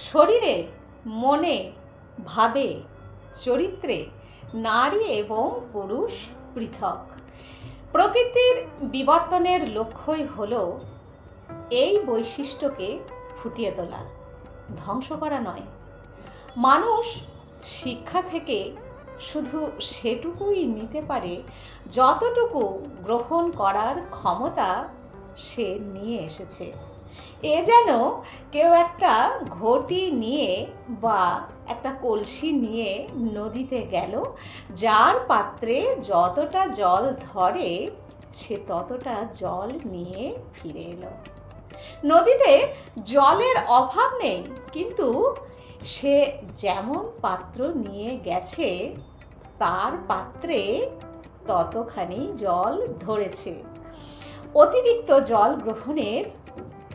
শরীরে, মনে, ভাবে, চরিত্রে নারী এবং পুরুষ পৃথক। প্রকৃতির বিবর্তনের লক্ষ্যই হল এই বৈশিষ্ট্যকে ফুটিয়ে তোলা। ধ্বংস করা নয়। মানুষ শিক্ষা থেকে শুধু সেটুকুই নিতে পারে যতটুকু গ্রহণ করার ক্ষমতা সে নিয়ে এসেছে। এ যেন কেউ একটা ঘটি নিয়ে বা একটা কলসি নিয়ে নদীতে গেল, যার পাত্রে যতটা জল ধরে সে ততটা জল নিয়ে ফিরে এলো। নদীতে জলের অভাব নেই, কিন্তু সে যেমন পাত্র নিয়ে গেছে, তার পাত্রে ততখানি জল ধরেছে। অতিরিক্ত জল গ্রহণের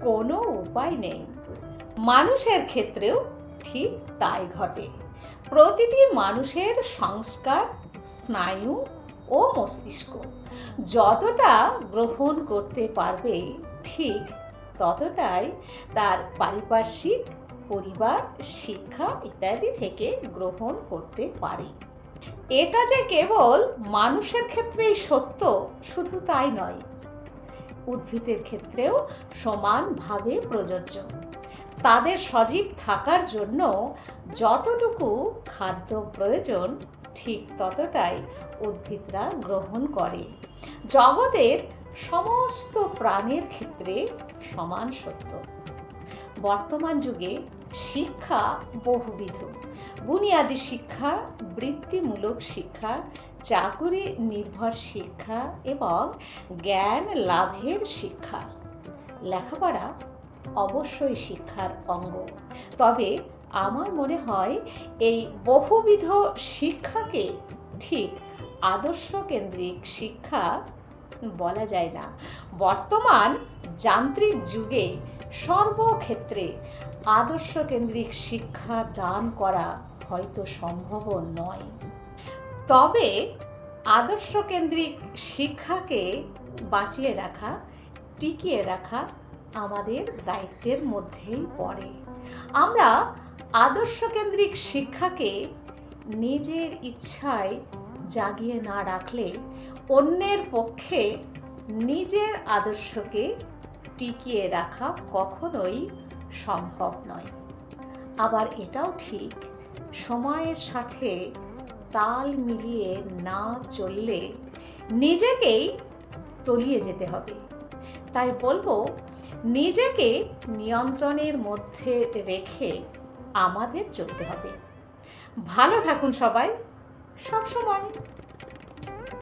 কোনো উপায় নেই। মানুষের ক্ষেত্রেও ঠিক তাই ঘটে। প্রতিটি মানুষের সংস্কার, স্নায়ু ও মস্তিষ্ক যতটা গ্রহণ করতে পারবে ঠিক ততটাই তার পারিপার্শ্বিক, পরিবার, শিক্ষা ইত্যাদি থেকে গ্রহণ করতে পারে। এটা যে কেবল মানুষের ক্ষেত্রেই সত্য, শুধু তাই নয়। উদ্ভিদের ক্ষেত্রেও সমানভাবে প্রযোজ্য। তাদের সজীব থাকার জন্য যতটুকু খাদ্য প্রয়োজন, ঠিক ততটাই উদ্ভিদরা গ্রহণ করে। জগতের সমস্ত প্রাণের ক্ষেত্রে সমান সত্য। বর্তমান যুগে শিক্ষা বহুবিধ। বুনিয়াদী শিক্ষা, বৃত্তিমূলক শিক্ষা চাকুরি নির্ভর শিক্ষা এবং জ্ঞান লাভের শিক্ষা। লেখাপড়া অবশ্যই শিক্ষার অঙ্গ। তবে আমার মনে হয় এই বহুবিধ শিক্ষাকে ঠিক আদর্শ কেন্দ্রিক শিক্ষা বলা যায় না। বর্তমান যান্ত্রিক যুগে সর্বক্ষেত্রে আদর্শ কেন্দ্রিক শিক্ষা দান করা হয়তো সম্ভব নয়। তবে আদর্শ কেন্দ্রিক শিক্ষাকে বাঁচিয়ে রাখা, টিকিয়ে রাখা আমাদের দায়িত্বের মধ্যেই পড়ে। আমরা আদর্শ কেন্দ্রিক শিক্ষাকে নিজের ইচ্ছায় জাগিয়ে না রাখলে অন্যের পক্ষে নিজের আদর্শকে টিকিয়ে রাখা কখনোই সম্ভব নয়। আবার এটাও ঠিক, সময়ের সাথে তাল মিলিয়ে না চললে নিজেকেই তলিয়ে যেতে হবে। তাই বলব, নিজেকে নিয়ন্ত্রণের মধ্যে রেখে আমাদের চলতে হবে। ভালো থাকুন সবাই সব সময়